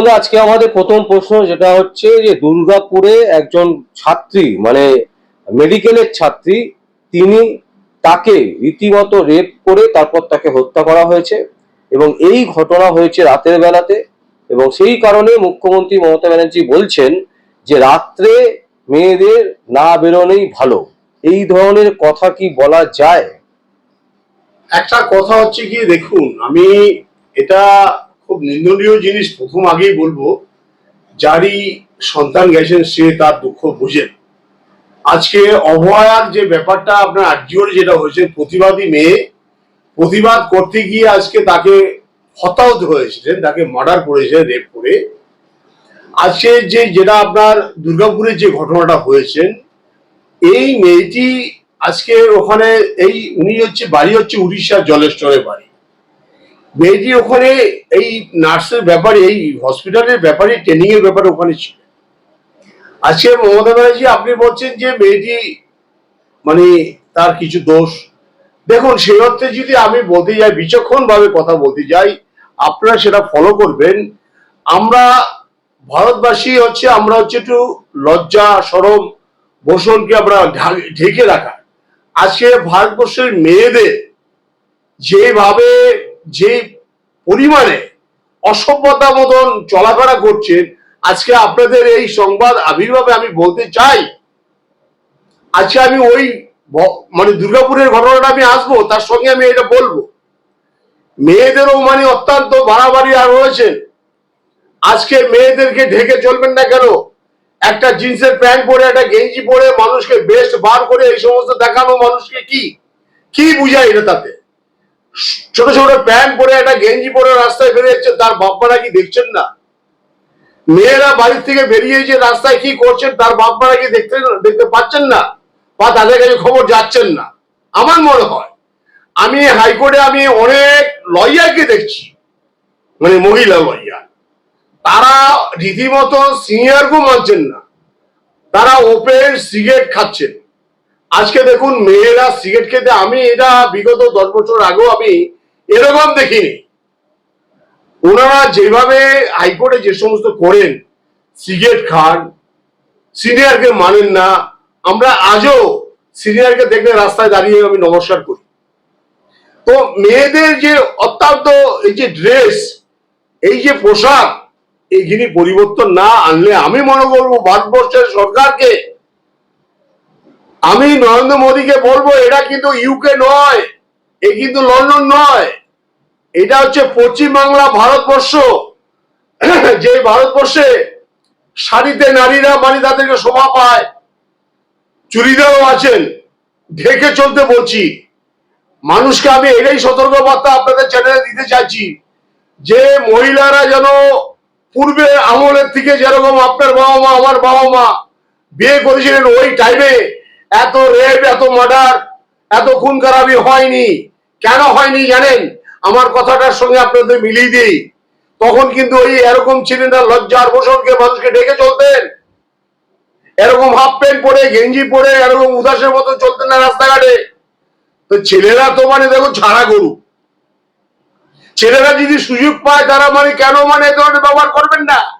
তপনদা আজকে আমাদের প্রথম প্রশ্ন, যেটা হচ্ছে যে দুর্গাপুরে একজন ছাত্রী মানে মেডিকেলের ছাত্রী, তিনি তাকে রীতিমতো রেপ করে তারপর তাকে হত্যা করা হয়েছে এবং এই ঘটনা হয়েছে রাতের বেলাতে এবং সেই কারণে মুখ্যমন্ত্রী মমতা ব্যানার্জি বলছেন যে রাত্রে মেয়েদের না বেরোনোই ভালো। এই ধরনের কথা কি বলা যায়? একটা কথা হচ্ছে কি, দেখুন, আমি এটা খুব নিন্দনীয় জিনিস প্রথম আগেই বলব, যারই সন্তান গেছেন সে তার দুঃখ বুঝেন। আজকে অভয়ার যে ব্যাপারটা আপনার আর্যর যেটা হয়েছে, প্রতিবাদী মেয়ে প্রতিবাদ করতে গিয়ে আজকে তাকে হতাহত হয়েছিলেন, তাকে মার্ডার করেছে রেপ করে। আজকে যে, যেটা আপনার দুর্গাপুরের যে ঘটনাটা হয়েছে, এই মেয়েটি আজকে ওখানে, এই উনি হচ্ছে, বাড়ি হচ্ছে উড়িষ্যার জলেশ্বরের বাড়ি। মেয়েটি ওখানে এই নার্সের ব্যাপারে, এই হসপিটালের ব্যাপারে ট্রেনিং এর ব্যাপারে ওখানে ছিল। আজকে মমতা ব্যানার্জি, আপনি বলছেন যে মেয়েটি মানে তার কিছু দোষ। দেখুন, সে অর্থে যদি আমি বলতে যাই বিচক্ষণ ভাবে কথা বলতে যাই, আপনারা সেটা ফলো করবেন। আমরা ভারতবাসী হচ্ছে, আমরা হচ্ছে একটু লজ্জা, সরম, বসনকে আমরা ঢেকে রাখা। আজকে ভারতবর্ষের মেয়েদের যেভাবে যে পরিমাণে অসভ্যতা মতন চলাফেরা করছেন, আজকে আপনাদের এই সংবাদ আবির্ভাবে আমি বলতে চাই। আজকে আমি ওই মানে দুর্গাপুরের ঘটনাটা আমি আসব, তার সঙ্গে আমি এটা বলব। মেয়েদেরও মানে অত্যন্ত বাড়াবাড়ি আর রয়েছে। আজকে মেয়েদেরকে ঢেকে চলবেন না কেন? একটা জিন্সের প্যান্ট পরে, একটা গেঞ্জি পরে মানুষকে বেস্ট বার করে এই সমস্ত দেখানো মানুষকে কি? কি বুঝায় এটা তাতে? ছোট ছোট প্যান্ট পরে একটা গেঞ্জি পরে রাস্তায় বেরিয়েছে তার বাপ্পারা কি দেখছেন না? মেয়েরা বাড়ির থেকে বেরিয়ে যে রাস্তায় কি করছেন, তার বাপ্পারা কি দেখতে দেখতে পাচ্ছেন না? বা তাদের কাছে খবর যাচ্ছেন না? আমার মনে হয়, আমি হাইকোর্টে আমি অনেক লয়ারকে দেখছি মানে মহিলা লয়ার। তারা রীতিমতো সিনিয়রকেও মানছেন না। তারা ওপেন সিগারেট খাচ্ছেন। আজকে দেখুন মেয়েরা সিগারেট খেতে, আমি এটা বিগত দশ বছর আগেও আমি এরকম দেখিনি। ওনারা যেভাবে হাইকোর্টে যে সমস্ত করেন, সিগারেট খান, সিনিয়রকে মানেন না, আমরা আজও সিনিয়রকে দেখলে রাস্তায় দাঁড়িয়ে আমি নমস্কার করি। তো মেয়েদের যে অত্যন্ত এই যে ড্রেস এই যে পোশাক এইখানে পরিবর্তন না আনলে আমি মনে করব ভারতবর্ষের সরকারকে আমি নরেন্দ্র মোদীকে বলব এটা কিন্তু ইউকে নয়, এ কিন্তু লন্ডন নয়। এটা হচ্ছে পশ্চিমবাংলা ভারতবর্ষ। যে ভারতবর্ষে শাড়িতে নারীরা মানে তাদেরকে শোভা পায় চুরিদারও আছেন, ঢেকে চলতে বলছি। মানুষকে আমি এটাই সতর্ক বার্তা আপনাদের চ্যানেলে দিতে চাইছি যে মহিলারা যেন পূর্বে আমলের থেকে যেরকম আপনার বাবা মা, আমার বাবা মা বিয়ে করেছিলেন ওই টাইমে এত রেপ এত মার্ডার এত খুন খারাপি হয়নি। কেন হয়নি জানেন? আমার কথাটার সঙ্গে আপনাদের মিলিয়ে দিই। তখন কিন্তু ওই এরকম ছিলেন না, লজ্জার বসনকে মানুষকে ডেকে চলতেন। এরকম হাফ প্যান্ট পরে, গেঞ্জি পরে, এরকম উদাসের মতো চলতেন না রাস্তাঘাটে। তো ছেলেরা তো মানে দেখো ছাড়া গরু। ছেলেরা যদি সুযোগ পায়, তারা মানে কেন মানে এ ধরনের ব্যবহার করবেন না?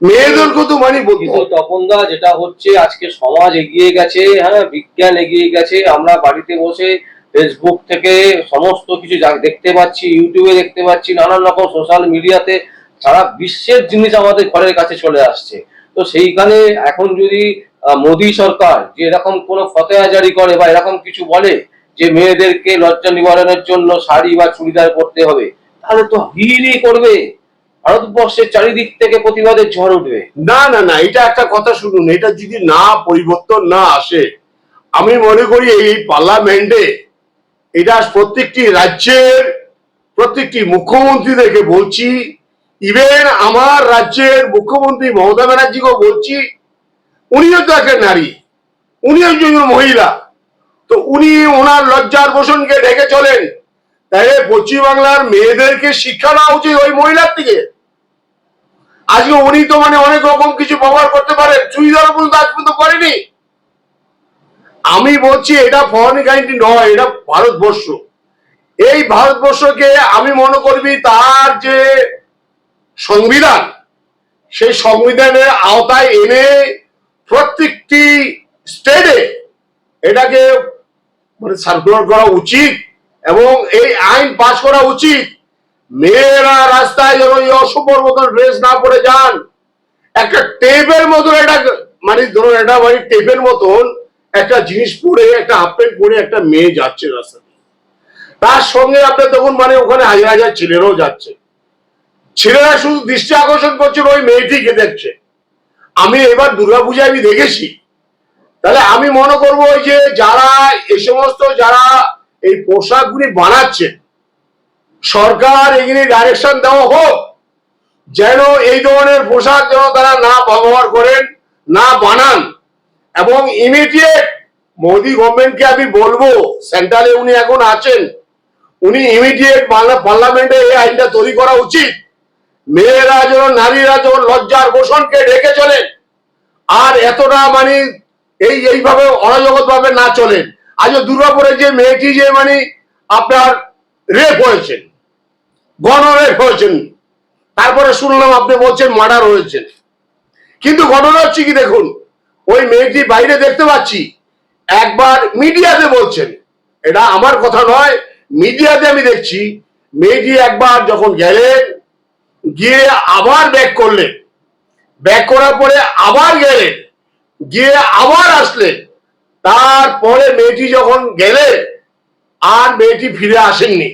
মেয়েদেরকে তো মানে বলতে। তপনদা, যেটা হচ্ছে আজকে সমাজ এগিয়ে গেছে হ্যাঁ বিজ্ঞান এগিয়ে গেছে, আমরা বাড়িতে বসে ফেসবুক থেকে সমস্ত কিছু দেখতে পাচ্ছি ইউটিউবে দেখতে পাচ্ছি, নানান রকম সোশ্যাল মিডিয়াতে সারা বিশ্বের জিনিস আমাদের ঘরের কাছে চলে আসছে তো সেইখানে এখন যদি মোদী সরকার যে এরকম কোনো ফতেয়া জারি করে বা এরকম কিছু বলে যে মেয়েদেরকে লজ্জা নিবারণের জন্য শাড়ি বা চুড়িদার পরতে হবে, তাহলে তো হিরি করবে ভারতবর্ষের চারিদিক থেকে প্রতিবাদের ঝড় উঠবে। না না না, এটা একটা কথা শুনুন, এটা যদি না পরিবর্তন না আসে, আমি মনে করি এই পার্লামেন্টে এটা প্রত্যেকটি রাজ্যের, প্রত্যেকটি মুখ্যমন্ত্রীদেরকে বলছি, ইভেন আমার রাজ্যের মুখ্যমন্ত্রী মমতা ব্যানার্জিকেও বলছি, উনিও তো একটা নারী, উনি একজন মহিলা, তো উনি ওনার লজ্জার পোষণকে ঢেকে চলেন তাই পশ্চিমবাংলার মেয়েদেরকে শিক্ষা দেওয়া উচিত ওই মহিলার থেকে। আজকে উনি তো মানে অনেক রকম কিছু ব্যবহার করতে পারেন। চুড়িদার পর্যন্ত আজ পর্যন্ত করেনি আমি বলছি, এটা ফরেন কান্ট্রি নয়, এটা ভারতবর্ষ। এই ভারতবর্ষকে আমি মনে করবি, তার যে সংবিধান, সেই সংবিধানের আওতায় এনে প্রত্যেকটি স্টেটে এটাকে মানে সার্কুলার করা উচিত এবং এই আইন পাশ করা উচিত। মেয়েরা রাস্তায় যেন এই অসম্ভব মতন ড্রেস না পরে যান। একটা টেপের মতন একটা মানে ধরুন এটা মানে টেপের মতন একটা জিনিস পরে, একটা হাফ প্যান্ট পরে একটা মেয়ে যাচ্ছে রাস্তা তার সঙ্গে আপনার তখন মানে ওখানে হাজার হাজার ছেলেরাও যাচ্ছে। ছেলেরা শুধু দৃষ্টি আকর্ষণ করছে, ওই মেয়েটিকে দেখছে। আমি এবার দুর্গাপূজায় আমি দেখেছি। তাহলে আমি মনে করব ওই যে যারা, এই সমস্ত যারা এই পোশাকগুলি বানাচ্ছে সরকার এগুলি ডাইরেকশন দেওয়া হোক, যেন এই ধরনের পোশাক যেন তারা না ব্যবহার করেন, না বানান। এবং ইমিডিয়েট মোদি গভর্নমেন্টকে আমি বলব সেন্ট্রালে উনি এখন আছেন, উনি ইমিডিয়েট পার্লামেন্টে এই আইনটা তৈরি করা উচিত। মেয়েরা যেন, নারীরা যেন লজ্জার গোষণকে ঢেকে চলেন, আর এতটা মানে এই, এইভাবে অরাজগত ভাবে না চলেন। আজ দুর্গাপুরে যে মেয়েটি যে মানে আপনার রেপ হয়েছেন গণরেপ হয়েছেন। তারপরে শুনলাম আপনি বলছেন মার্ডার হয়েছেন কিন্তু ঘটনা হচ্ছে কি দেখুন, ওই মেয়েটি বাইরে দেখতে পাচ্ছি, একবার মিডিয়াতে বলছেন। এটা আমার কথা নয়, মিডিয়াতে আমি দেখছি, মেয়েটি একবার যখন গেলেন গিয়ে আবার ব্যাক করলেন ব্যাক করার পরে আবার গেলেন গিয়ে আবার আসলেন তারপরে মেয়েটি যখন গেলেন আর মেয়েটি ফিরে আসেননি।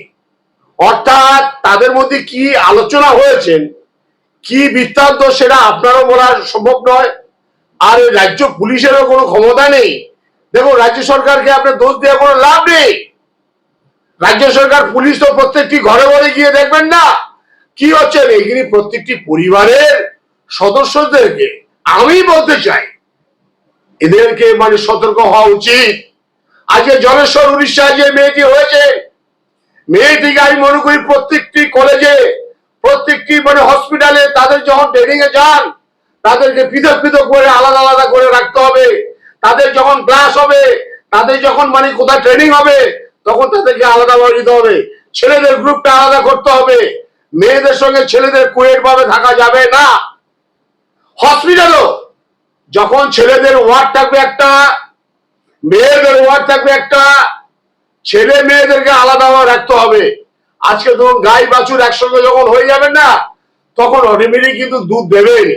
অর্থাৎ তাদের মধ্যে কি আলোচনা হয়েছেন কি বৃত্তান্ত সেটা আপনারও বলা সম্ভব নয়। আর রাজ্য পুলিশেরও কোনো ক্ষমতা নেই। দেখুন, রাজ্য সরকারকে আপনার দোষ দেওয়া কোনো লাভ নেই। রাজ্য সরকার, পুলিশ তো প্রত্যেকটি ঘরে ঘরে গিয়ে দেখবেন না। কি হচ্ছে? এইগুলি প্রত্যেকটি পরিবারের সদস্যদেরকে আমি বলতে চাই, এদেরকে মানে সতর্ক হওয়া উচিত। আজকে জলেশ্বর উড়িষ্যায় যে মেয়েটি হয়েছে মেয়েটিকে আমি মনে করি প্রত্যেকটি কলেজে, প্রত্যেকটি মানে হসপিটালে তাদের যখন ট্রেনিং এ যান, তাদেরকে পৃথক পৃথক করে আলাদা আলাদা করে রাখতে হবে। তাদের যখন ক্লাস হবে, তাদের যখন মানে কোথায় ট্রেনিং হবে, তখন তাদেরকে আলাদা করে দিতে হবে। ছেলেদের গ্রুপটা আলাদা করতে হবে। মেয়েদের সঙ্গে ছেলেদের কুয়েট ভাবে থাকা যাবে না। হসপিটালও যখন ছেলেদের ওয়ার্ড থাকবে একটা, মেয়েদের ওয়ার্ড থাকবে একটা ছেলে মেয়েদেরকে আলাদাভাবে রাখতে হবে। আজকে ধরুন গাই বাছুর একসঙ্গে যখন হয়ে যাবে না, তখন অটোমেটিক কিন্তু দুধ দেবেন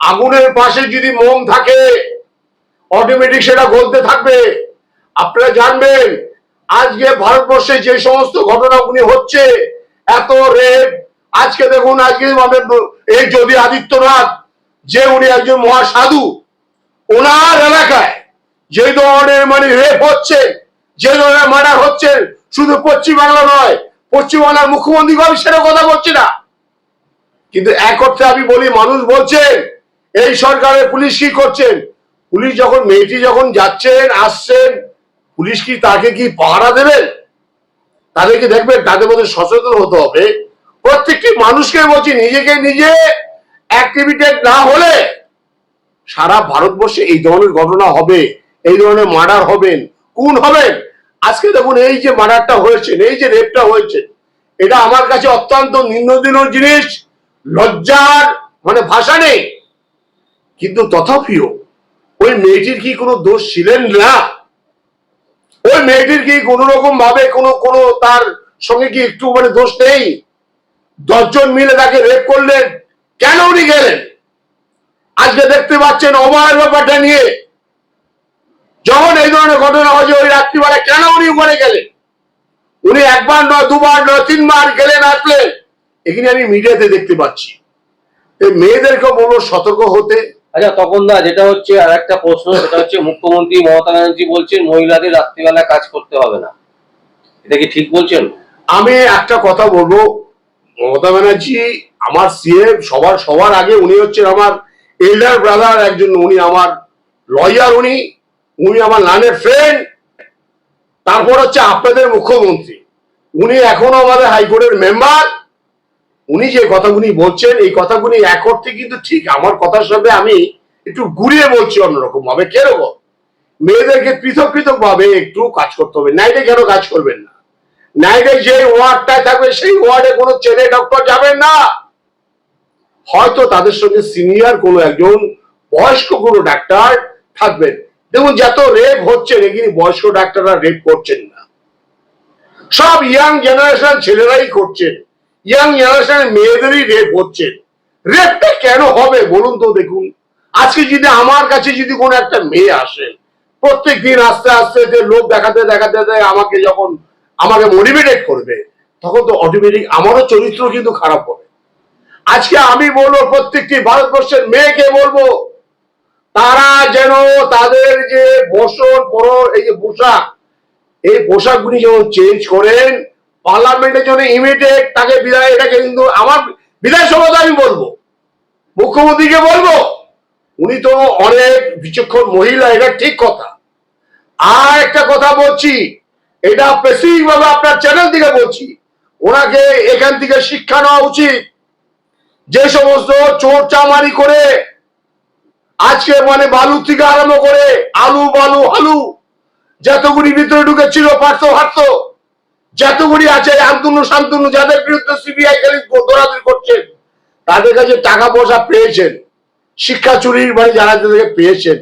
আগুনের পাশে যদি মোম থাকে, অটোমেটিক সেটা গলতে থাকবে। আপনারা জানবেন, আজকে ভারতবর্ষে যে সমস্ত ঘটনাগুলি হচ্ছে, এত রেপ আজকে দেখুন, আজকে আমাদের এই যদি আদিত্যনাথ, যে উনি একজন মহাসাধু, ওনার এলাকায় যে ধরনের মানে রেপ হচ্ছে ধরনের মার্ডার হচ্ছে, শুধু পশ্চিমবাংলা নয়, পশ্চিমবাংলার মুখ্যমন্ত্রী আমি সেটা কথা বলছি না। কিন্তু এক অর্থে আমি বলি, মানুষ বলছেন এই সরকারের পুলিশ কি করছেন পুলিশ যখন, মেয়েটি যখন যাচ্ছেন, আসছেন, পুলিশ কি তাকে কি পাহারা দেবেন তাদেরকে দেখবেন, তাদের মধ্যে সচেতন হতে হবে। প্রত্যেকটি মানুষকে বলছি, নিজেকে নিজে অ্যাক্টিভিটেড না হলে সারা ভারতবর্ষে এই ধরনের ঘটনা হবে, এই ধরনের মার্ডার হবেন। কোন হবেন আজকে দেখুন, এই যে মার্ডারটা হয়েছে, এই যে রেপটা হয়েছে, এটা আমার কাছে অত্যন্ত নিম্নদিন জিনিস, লজ্জার মানে ভাষা নেই। কিন্তু তথাপিও, ওই মেয়েটির কি কোনো দোষ ছিলেন না? ওই মেয়েটির কি কোন রকম ভাবে কোনো কোনো তার সঙ্গে কি একটু মানে দোষ নেই? দশজন মিলে তাকে রেপ করলেন, কেন উনি গেলেন? আজকে দেখতে পাচ্ছেন অভয়ের ব্যাপারটা নিয়ে। যখন এই ধরনের ঘটনা হয়েছে ওই রাত্রিবেলা কেন উনি ওখানে গেলেন? উনি একবার নয় দুবার নয় তিনবার গেলেন আসলেন এখানে আমি মিডিয়াতে দেখতে পাচ্ছি। এই মেয়েদেরকে বলব সতর্ক হতে। আচ্ছা তখন দা যেটা হচ্ছে আর একটা প্রশ্ন সেটা হচ্ছে মুখ্যমন্ত্রী মমতা ব্যানার্জি বলছেন মহিলাদের রাত্রিবেলা কাজ করতে হবে না। এটা কি ঠিক বলছেন? আমি একটা কথা বলব মমতা ব্যানার্জি আমার সিএ সবার সবার আগে উনি হচ্ছেন আমার এল্ডার ব্রাদার একজন উনি আমার লয়ার উনি। উনি আমার লানের ফ্রেন্ড তারপর হচ্ছে আপনাদের মুখ্যমন্ত্রী। উনি এখনও আমাদের হাইকোর্টের মেম্বার উনি যে কথাগুলি বলছেন, এই কথাগুলি এক অর্থে কিন্তু ঠিক। আমার কথার সাথে আমি একটু ঘুরিয়ে বলছি অন্যরকম ভাবে কেরকম মেয়েদেরকে পৃথক পৃথক ভাবে একটু কাজ করতে হবে। নাইটে কেন কাজ করবেন না? নাইটে যে ওয়ার্ডটায় থাকবে, সেই ওয়ার্ডে কোনো ছেলে ডক্টর যাবেন না। হয়তো তাদের সঙ্গে সিনিয়র কোনো একজন বয়স্ক কোনো ডাক্তার থাকবেন। দেখুন, যত রেপ হচ্ছে নাকি বয়স্ক ডাক্তাররা রেপ করছেন না। সব ইয়াং জেনারেশন ছেলেরাই করছেন। ইয়াং জেনারেশন মেয়েদেরই রেপ হচ্ছে। রেপটা কেন হবে, বলুন তো দেখুন। আজকে যদি আমার কাছে যদি কোনো একটা মেয়ে আসে, প্রত্যেক দিন আস্তে আস্তে যে লোক দেখাতে দেখাতে আমাকে যখন আমাকে মোটিভেটেড করবে, তখন তো অটোমেটিক আমারও চরিত্র কিন্তু খারাপ হবে। আজকে আমি বলব, প্রত্যেকটি ভারতবর্ষের মেয়েকে বলব তারা যেন তাদের যে বসন পর এই যে পোশাক, এই পোশাকগুলি যেমন চেঞ্জ করেন, পার্লামেন্টের জন্য ইমিডিয়েট তাকে বিদায় এটাকে কিন্তু আমার বিধানসভাতে আমি বলব। মুখ্যমন্ত্রীকে বলব, উনি তো অনেক বিচক্ষণ মহিলা, এটা ঠিক কথা। আর একটা কথা বলছি, এটা স্পেসিফিক ভাবে আপনার চ্যানেল থেকে বলছি, ওনাকে এখান থেকে শিক্ষা নেওয়া উচিত। যে সমস্ত চোর চামারি করে আজকে মানে বালু থেকে আরম্ভ করে আলু, বালু, আলু। যতগুলি ভিতরে ঢুকেছিল, পারতো, হাঁটতো। যতগুলি আছে আন্তনু শান্তনু, যাদের বিরুদ্ধে সিবিআই খালি দৌড়াদৌড়ি করছেন, তাদের কাছে টাকা পয়সা পেয়েছেন। শিক্ষা চুরির মানে যারা যাদেরকে পেয়েছেন।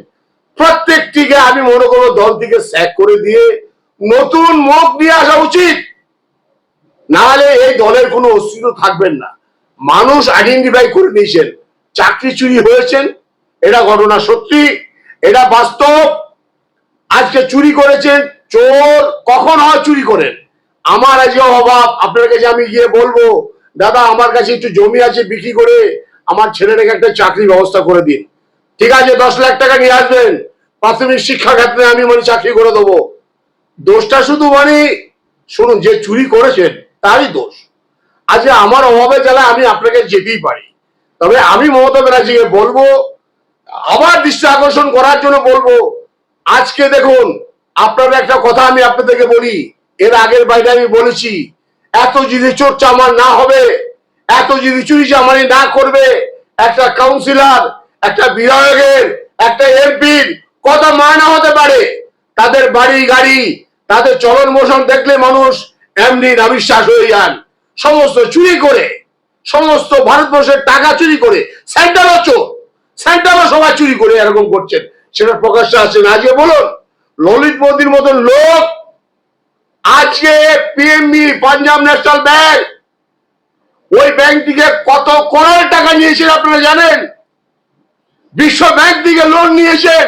প্রত্যেকটিকে আমি মনে করব দল থেকে স্যাক করে দিয়ে নতুন মুখ নিয়ে আসা উচিত। নাহলে এই দলের কোনো অস্তিত্ব থাকবেন না। মানুষ আইডেন্টিফাই করে নিয়েছেন। চাকরি চুরি হয়েছেন এটা ঘটনা সত্যি, এটা বাস্তব। আজকে চুরি করেছেন, চোর কখন হয় চুরি করেন আমার আজকে অভাব, আপনার কাছে আমি গিয়ে বলব, দাদা, আমার কাছে একটু জমি আছে বিক্রি করে আমার ছেলেটাকে একটা চাকরির ব্যবস্থা করে দিন। ঠিক আছে, দশ লাখ টাকা নিয়ে আসবেন। প্রাথমিক শিক্ষা ক্ষেত্রে আমি মানে চাকরি করে দেবো। দোষটা শুধু মানে শুনুন, যে চুরি করেছেন, তারই দোষ। আজকে আমার অভাবে জ্বালা আমি আপনাকে যেতেই পারি। তবে আমি মমতা ব্যানার্জিকে বলব আবার দৃষ্টি আকর্ষণ করার জন্য বলব, আজকে দেখুন আপনার একটা কথা আমি আপনাদেরকে বলি, এর আগের বাইরে আমি বলেছি, এত যদি চোর চামার না হবে, এত যদি চুরি চামারি না করবে, একটা কাউন্সিলর একটা বিধায়কের, একটা এমপির কত মানা হতে পারে। তাদের বাড়ি, গাড়ি, তাদের চলন মোশন দেখলে মানুষ এমনি নাবিশ্বাস হয়ে যান। সমস্ত চুরি করে, সমস্ত ভারতবর্ষের টাকা চুরি করে সেন্ট্রালও চোর। সেন্ট্রালও সবাই চুরি করে এরকম করছেন। সেটা প্রকাশ্যে আসছে না। আজকে বলুন, ললিত মোদীর মতন লোক আজকে পিএমবি পাঞ্জাব ন্যাশনাল ব্যাংক, ওই ব্যাংক থেকে কত করোড় টাকা নিয়েছেন আপনারা জানেন? বিশ্ব ব্যাংক থেকে লোন নিয়েছেন।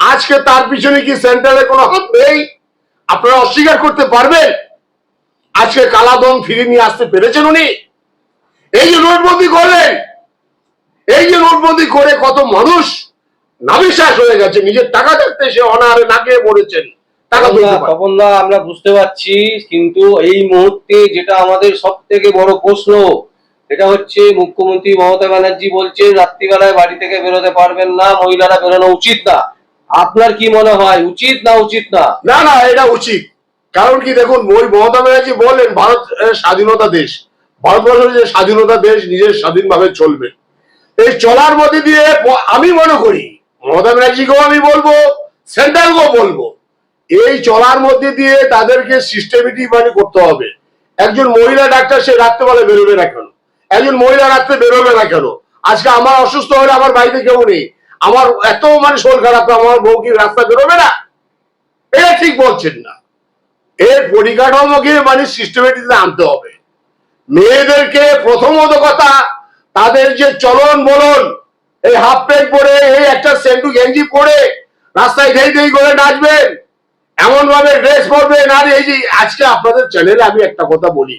আজকে তার পিছনে কি সেন্ট্রালে কোনো হাত নেই? আপনারা অস্বীকার করতে পারবেন। আজকে কালাদন ফিরে নিয়ে আসতে পেরেছেন উনি। এই যে নোটবন্দি করলেন এই যে নোটবন্দি করে কত মানুষ নাবিশ্বাস হয়ে গেছে নিজের টাকা থাকতে সে অনাহারে না খেয়ে মরেছেন। টাকা তুলতে পারে। তপনদা আমরা বুঝতে পারছি কিন্তু এই মুহূর্তে যেটা আমাদের সব থেকে বড় প্রশ্ন এটা হচ্ছে মুখ্যমন্ত্রী মমতা ব্যানার্জি বলছেন রাত্রিবেলায় বাড়ি থেকে বেরোতে পারবেন না মহিলারা বেরোনো উচিত না। আপনার কি মনে হয় উচিত না উচিত না? না না এটা উচিত। কারণ কি দেখুন ওই মমতা ব্যানার্জি বললেন ভারত স্বাধীনতা দেশ। ভারতবর্ষ যে স্বাধীনতা দেশ নিজের স্বাধীনভাবে চলবে। এই চলার মধ্যে দিয়ে আমি মনে করি, মমতা ব্যানার্জিকেও আমি বলব, সেন্ট্রালকেও বলব, এই চলার মধ্যে দিয়ে তাদেরকে সিস্টেমেটিক মানে করতে হবে। একজন মহিলা ডাক্তার সে রাত্রেবেলা বেরোবে না কেন? একজন মহিলা রাত্রে বেরোবে না কেন? আজকে আমার অসুস্থ হলে আমার বাড়িতে কেউ নেই। আমার এত মানে শরীর খারাপ, আমার বউ কি রাস্তা বেরোবে না? এটা ঠিক বলছেন না। এর পরিকাঠামোকে মানে সিস্টেমেটিকলি আনতে হবে। মেয়েদেরকে প্রথমত কথা তাদের যে চলন বলন এই হাফ প্যান্ট পরে, এই একটা সেন্টু গেঞ্জি পরে রাস্তায় ধেই ধেই করে নাচবেন এমন ভাবে ড্রেস পরবেন। আর এই যে আজকে আপনাদের চ্যানেলে আমি একটা কথা বলি।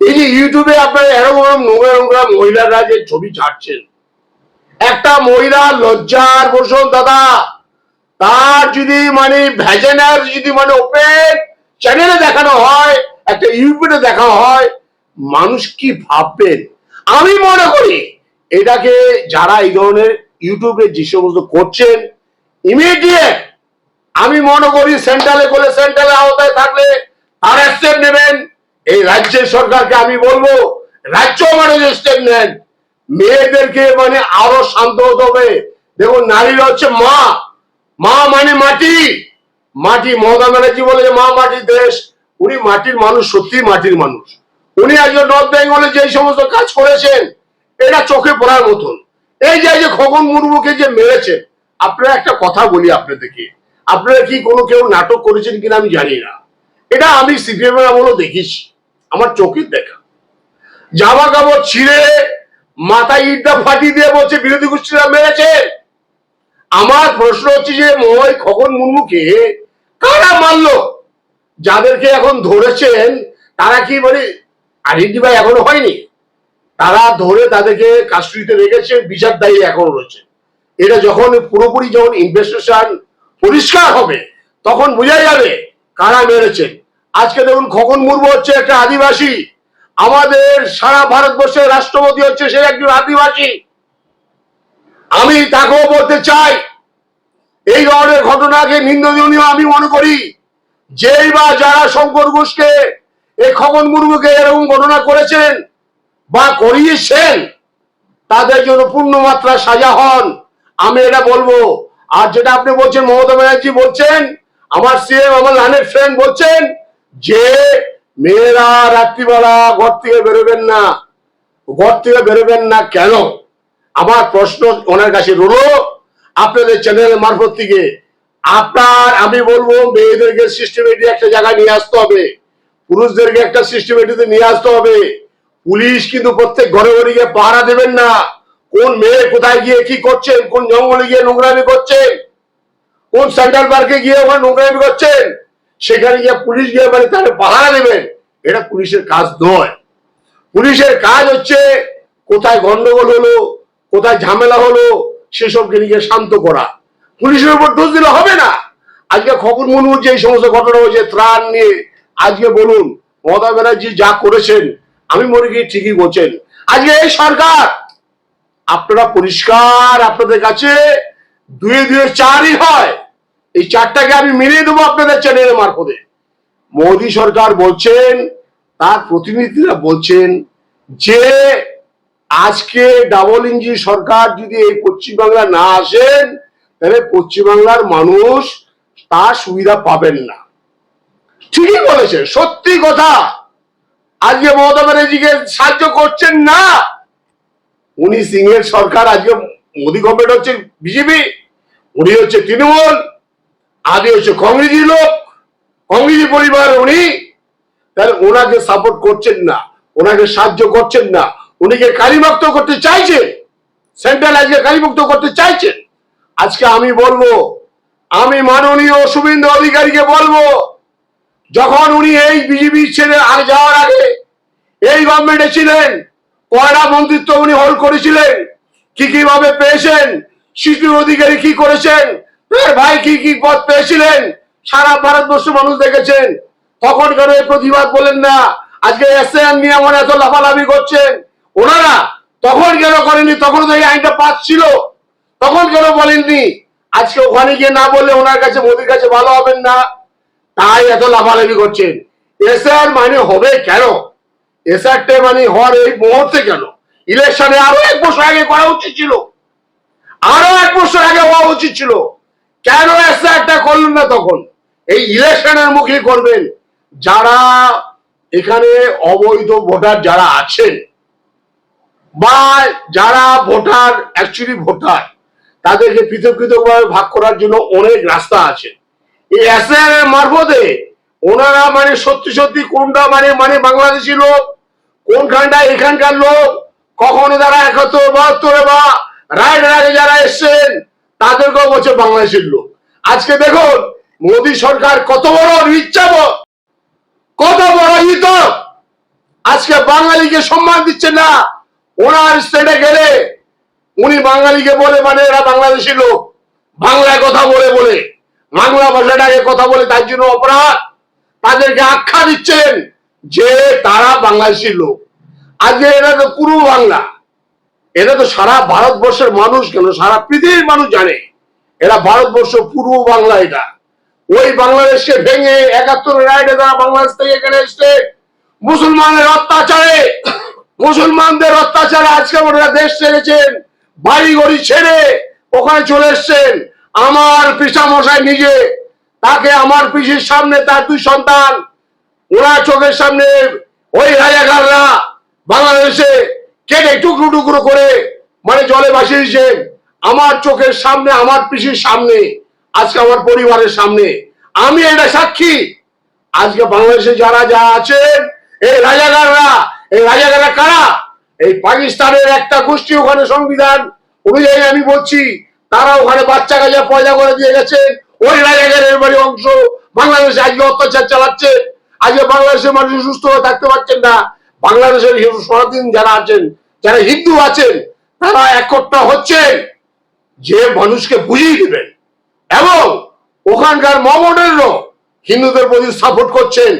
এই যে ইউটিউবে আপনারা এরকম নোংরা নোংরা মহিলারা যে ছবি ছাড়ছেন, একটা মহিলা লজ্জার বসুন দাদা, তার যদি মানে ভ্যাজেনার যদি মানে ওপেন চ্যানেলে দেখানো হয়, একটা ইউটিউবে দেখা হয়, মানুষ কি ভাববেন? আমি মনে করি এটাকে যারা এই ধরনের ইউটিউবে যে সমস্ত করছেন ইমিডিয়েট আমি মনে করি সেন্ট্রালে করলে সেন্ট্রালে আওতায় থাকলে আর স্টেপ নেবেন। এই রাজ্যের সরকারকে আমি বলব, রাজ্য মানে যে স্টেপ নেন। মেয়েদেরকে মানে আরও শান্ত হতে হবে। দেখুন, নারীরা হচ্ছে মা। মা মানে মাটি। মাটি মমতা ব্যানার্জি বলে যে মা মাটির দেশ। উনি মাটির মানুষ সত্যি মাটির মানুষ। উনি আজকে নর্থ বেঙ্গলে যে সমস্ত কাজ করেছেন, এটা চোখে পড়ার মতন। এই যে যে খগন মুর্মুকে যে মেরেছে, আপনারা একটা কথা বলি আপনাদেরকে। আপনারা কি কোনো কেউ নাটক করেছেন কিনা আমি জানি না। এটা আমি সিপিএম এর আমলও দেখিস আমার চোখের দেখা। জামা কাপড় ছিঁড়ে মাথায় ইটটা ফাটিয়ে দিয়ে বলছে, বিরোধী গোষ্ঠীরা মেরেছে? আমার প্রশ্ন হচ্ছে যে ময় খগন মুর্মুকে কারা মারলো? যাদেরকে এখন ধরেছেন, তারা কি মানে আইডেন্টিফাই এখনও হয়নি। তারা ধরে তাদেরকে কাস্টডিতে রেখেছে, বিচার দায়ী এখনও রয়েছে। এটা যখন পুরোপুরি যখন ইনভেস্টিগেশন পরিষ্কার হবে, তখন বোঝা যাবে কারা মেরেছেন আজকে দেখুন খগন মুর্মু হচ্ছে একটা আদিবাসী। আমাদের সারা ভারতবর্ষের রাষ্ট্রপতি হচ্ছে সে একজন আদিবাসী। আমি তাকেও বলতে চাই, এই ধরনের ঘটনাকে নিন্দনীয় আমি মনে করি। যেই বা যারা শঙ্কর ঘোষকে এই খগন মুর্মুকে এরকম ঘটনা করেছেন বা করিয়েছেন, তাদের জন্য পূর্ণ মাত্রা সাজা হন। আমি এটা বলব। আর যেটা আপনি বলছেন, মমতা ব্যানার্জি বলছেন, আমার সিএম আমার লানের ফ্রেন্ড বলছেন যে, মেয়েরা রাত্রিবেলা ঘর থেকে বেরোবেন না। ঘর থেকে বেরোবেন না কেন? আমার প্রশ্ন ওনার কাছে রলো আপনাদের চ্যানেলের মারফত থেকে। আপনার, আমি বলব, মেয়েদেরকে সিস্টেমেটিক একটা জায়গায় নিয়ে আসতে হবে। পুরুষদেরকে একটা সিস্টেমেটিতে নিয়ে আসতে হবে, পুলিশ কিন্তু প্রত্যেক ঘরে ঘরে গিয়ে পাহারা দেবেন না। কোন মেয়ে কোথায় গিয়ে কি করছেন কোন জঙ্গলে গিয়ে নোংরামি করছেন কোন সেন্ট্রাল পার্কে গিয়ে ওখানে নোংরামি করছেন সেখানে গিয়ে পুলিশ গিয়ে মানে তাহলে পাহারা দেবেন এটা পুলিশের কাজ নয়। পুলিশের কাজ হচ্ছে কোথায় গন্ডগোল হলো, কোথায় ঝামেলা হলো, সেসবকে নিয়ে শান্ত করা। পুলিশের উপর দোষ দিলে হবে না। আজকে খবর মুর্মুর যে এই সমস্ত ঘটনা হয়েছে ত্রাণ নিয়ে। আজকে বলুন, মমতা ব্যানার্জি যা করেছেন, আমি মনে করি ঠিকই বলছেন আজকে এই সরকার, আপনারা পরিষ্কার আপনাদের কাছে দুয়ে দুয়ে চারই হয়। এই চারটাকে আমি মিলিয়ে দেবো আপনাদের চ্যানেলের মারফতে। মোদী সরকার বলছেন, তার প্রতিনিধিরা বলছেন যে, আজকে ডাবল ইঞ্জিন সরকার যদি এই পশ্চিমবাংলা না আসেন, তাহলে পশ্চিমবাংলার মানুষ তার সুবিধা পাবেন না। ঠিকই বলেছে, সত্যি কথা। আজকে মমতা ব্যানার্জিকে সাহায্য করছেন না। উনি সিং এর সরকার, আজকে মোদী গভর্নমেন্ট হচ্ছে বিজেপি উনি হচ্ছে তৃণমূল আগে হচ্ছে কংগ্রেসি লোক কংগ্রেসি পরিবার উনি। তাহলে ওনাকে সাপোর্ট করছেন না, ওনাকে সাহায্য করছেন না। উনিকে কালিমুক্ত করতে চাইছেন? সেন্ট্রাল আজকে কালিমুক্ত করতে চাইছেন? আজকে আমি বলব, আমি মাননীয় শুভেন্দু অধিকারীকে বলব যখন উনি এই বিজেপি ছেড়ে আর যাওয়ার আগে এই গভর্নমেন্টে ছিলেন কয়টা মন্ত্রিত্ব উনি হোল্ড করেছিলেন, কি কি ভাবে পেয়েছেন শিশু অধিকারী কি করেছেন ভাই কি কি পদ পেয়েছিলেন, সারা ভারতবর্ষ মানুষ দেখেছেন। তখন কেন প্রতিবাদ বলেন না, আজকে এসএন নিয়ে আমার এত লাফালাফি করছেন। ওনারা তখন কেন করেনি তখন তো এই আইনটা পাস ছিল। তখন কেন বলেননি? আজকে ওখানে গিয়ে না বললে ওনার কাছে মোদির কাছে ভালো হবেন না। তাই এত লাফালাফি করছেন এসআর মানে হবে কেন? এসআরটে মানে হওয়ার এই মুহূর্তে কেন? ইলেকশনে আরও এক বছর আগে করা উচিত ছিল। আরও এক বছর আগে হওয়া উচিত ছিল। কেন এসআরটা করলেন না তখন? এই ইলেকশনের মুখে করবেন। যারা এখানে অবৈধ ভোটার যারা আছেন, বা যারা ভোটার অ্যাকচুয়ালি ভোটার, তাদেরকে পৃথক পৃথক ভাবে ভাগ করার জন্য অনেক রাস্তা আছে। এসআর মারফতে ওনারা মানে সত্যি সত্যি কোনটা মানে মানে বাংলাদেশি লোক, কোনখানটা এখানকার লোক, কখনো তারা একাত্তর, বাহাত্তরে বা রায়ের আগে যারা এসছেন, তাদেরকেও বলছে বাংলাদেশের লোক। আজকে দেখুন, মোদী সরকার কত বড় ইচ্ছাব কত বড় ইত আজকে বাঙালিকে সম্মান দিচ্ছে না, ওনার স্টেটে গেলে উনি বাঙালিকে বলে মানে এরা বাংলাদেশি লোক, বাংলায় কথা বলে বলে। বাংলা ভাষাটাকে কথা বলে তার জন্য অপরাধ। তাদেরকে আখ্যা দিচ্ছেন যে তারা বাংলাদেশি লোক। আজকে এরা তো পূর্ব বাংলা। এটা তো সারা ভারতবর্ষের মানুষ, কেন সারা পৃথিবীর মানুষ জানে। এরা ভারতবর্ষ পূর্ব বাংলা এটা। ওই বাংলাদেশকে ভেঙে একাত্তর রাইডে তারা বাংলাদেশ থেকে এখানে এসছে। মুসলমানের অত্যাচারে। মুসলমানদের অত্যাচারে আজকে ওনারা দেশ ছেড়েছেন। বাড়ি গড়ি ছেড়ে ওখানে চলে এসছেন। আমার মশাই নিজে, তাকে আমার পিসির সামনে, তার দুই সন্তান ওরা চোখের সামনে ওই রাজাকাররা বাংলাদেশে কেটে টুকরো টুকরো করে মানে জলে ভাসিয়েছেন আমার চোখের সামনে, আমার পিসির সামনে, আজকে আমার পরিবারের সামনে। আমি এটা সাক্ষী। আজকে বাংলাদেশে যারা যা আছেন, এই রাজাকাররা এই রাজাকাররা কারা? এই পাকিস্তানের একটা গোষ্ঠী ওখানে সংবিধান অনুযায়ী আমি বলছি তারা ওখানে বাচ্চা কাজা পয়দা করে দিয়ে গেছে। ওই রাজাকারের বাড়ি অংশ। বাংলাদেশে আজকে অত্যাচার চালাচ্ছে। আজকে বাংলাদেশের মানুষ সুস্থ হয়ে থাকতে পারছেন না। বাংলাদেশের হিন্দু সনাতন যারা আছেন, যারা হিন্দু আছেন, তারা একত্র হচ্ছেন যে মানুষকে বুঝিয়ে দিবেন। এবং ওখানকার মমনেরও হিন্দুদের প্রতি সাপোর্ট করছেন।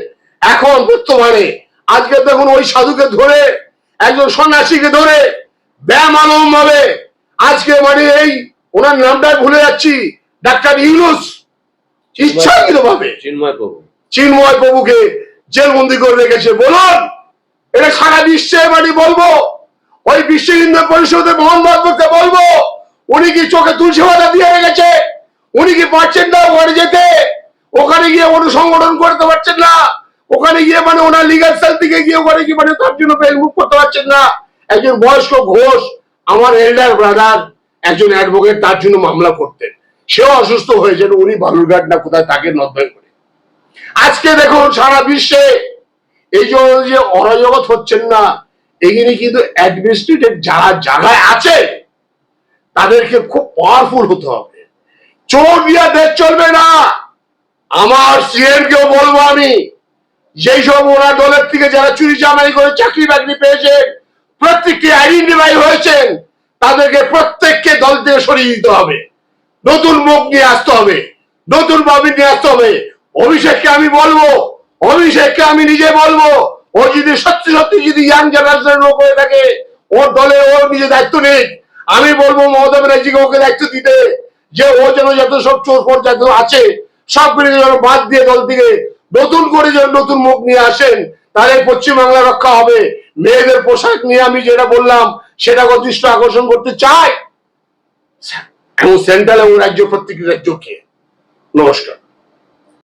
এখন বর্তমানে আজকে দেখুন ওই সাধুকে ধরে, একজন সন্ন্যাসীকে ধরে ব্যায়াম আলম হবে আজকে মানে এই ওনার নামটা ভুলে যাচ্ছি। ডাক্তার ইউনুস ইচ্ছাকৃত ভাবে চিন্ময় প্রভু। চিন্ময় প্রভুকে জেলবন্দি করে রেখেছে। বলুন এটা সারা বিশ্বে মানে বলব ওই বিশ্ব হিন্দু পরিষদের মোহন ভাগবতকে বলব উনি কি চোখে তুলসী পাতা দিয়ে রেখেছে? উনি কি পারছেন না ওখানে যেতে? ওখানে গিয়ে অনুসংগঠন করতে পারছেন না? ওখানে গিয়ে মানে ওনার লিগাল সেল থেকে গিয়ে ওখানে কি মানে তার জন্য ফেসবুক করতে পারছেন না? একজন বয়স্ক ঘোষ আমার এল্ডার ব্রাদার একজন অ্যাডভোকেট তার জন্য মামলা করতেন। সেও অসুস্থ হয়েছেন, উনি বালুরঘাট না কোথায় তাকে নর্দয় করে। আজকে দেখুন সারা বিশ্বে এই জন্য যে অরাজগত হচ্ছেন না এখানে কিন্তু অ্যাডমিনিস্ট্রেটিভ যারা জায়গায় আছে, তাদেরকে খুব পাওয়ারফুল হতে হবে। চোর দিয়া দেশ চলবে না। আমার সিএম কেও বলব আমি, যেই সব ওরা দলের থেকে যারা চুরি চামারি করে চাকরি বাকরি পেয়েছেন প্রত্যেককে আইডেন্টিফাই হয়েছেন তাদেরকে প্রত্যেককে দল থেকে সরিয়ে দিতে হবে। নতুন মুখ নিয়ে আসতে হবে। নতুন ভাবে নিয়ে আসতে হবে। অভিষেককে আমি বলব, অভিষেককে আমি নিজে বলব, ও যদি সত্যি সত্যি যদি ইয়াং জেনারেশনের লোক হয়ে থাকে, ওর দলে ও নিজে দায়িত্ব নেই। আমি বলব মমতা ব্যানার্জিকে ওকে দায়িত্ব দিতে, যে ও যেন যত সব চোর ফোর যত আছে সবগুলি যেন বাদ দিয়ে দল থেকে নতুন করে যেন নতুন মুখ নিয়ে আসেন, তাহলে পশ্চিমবাংলা রক্ষা হবে। মেয়েদের পোশাক নিয়ে আমি যেটা বললাম, সেটা যথেষ্ট আকর্ষণ করতে চাই। এবং সেন্ট্রাল এবং রাজ্য প্রত্যেকটি রাজ্যকে নমস্কার।